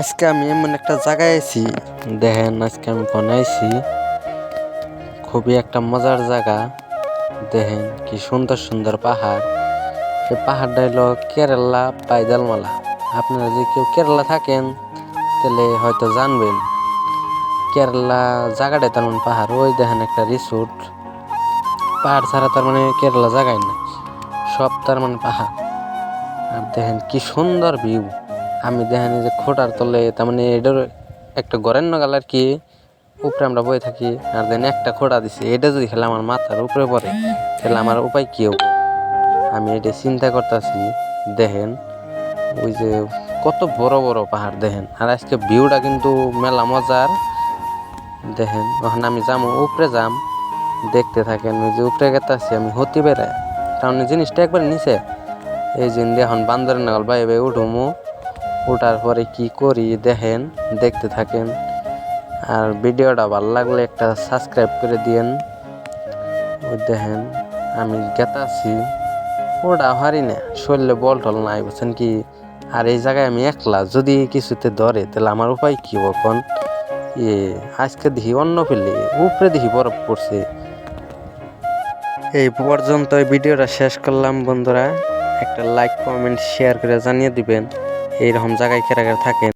আজকে আমি এমন একটা জায়গায় আছি দেখেন আজকে আমি আইছি। খুবই একটা মজার জায়গা, দেখেন কি সুন্দর সুন্দর পাহাড়। এই পাহাড়টা হলো কেরালা পাইদালমালা। আপনারা যদি কেউ কেরালা থাকেন, তাহলে হয়তো জানবেন। কেরালা জায়গাটাই তার মানে পাহাড়, ওই দেখেন একটা রিসোর্ট পাহাড় ছাড়া তার মানে কেরালা জায়গায় না সব তার মানে পাহাড়। আর দেখেন কি সুন্দর ভিউ আমি দেখেন যে খোটার তলে, তার মানে এটার একটা গরের নগাল আর কি, উপরে আমরা বয়ে থাকি। আর দেন একটা খোটা দিছে, এটা যদি খেলে আমার মাথার উপরে পড়ে, তাহলে আমার উপায় কি হবে? আমি এটা চিন্তা করতেছি, দেখেন, ওই যে কত বড় বড় পাহাড়, দেখেন। আর আজকে ভিউটা কিন্তু মেলা মজার। দেখেন, ওখানে আমি যাম, উপরে যাম, দেখতে থাকেন, ওই যে উপরে গেতাছি আমি, হতে বেড়ে কারণ এই জিনিসটা একবার নিচে। এই যে এখন বান্দরের নাগাল বাই বাই উঠুমু। ওঠার পরে কি করি দেখেন, দেখতে থাকেন। আর ভিডিওটা ভালো লাগলে একটা সাবস্ক্রাইব করে দিয়েন। দেখেন, আমি গেতাছি ওটা হারি না, শরীরে বল টল নাই, বুঝছেন কি? আর এই জায়গায় আমি একলা, যদি কিছুতে ধরে, তাহলে আমার উপায় কি এখন ইয়ে আজকে দেখি অন্য ফেলে উপরে দেখি বরফ পড়ছে। এই পর্যন্ত ভিডিওটা শেষ করলাম, বন্ধুরা। একটা লাইক কমেন্ট শেয়ার করে জানিয়ে দিবেন। এইরকম জায়গায় কেরাকার কেরা থাকেন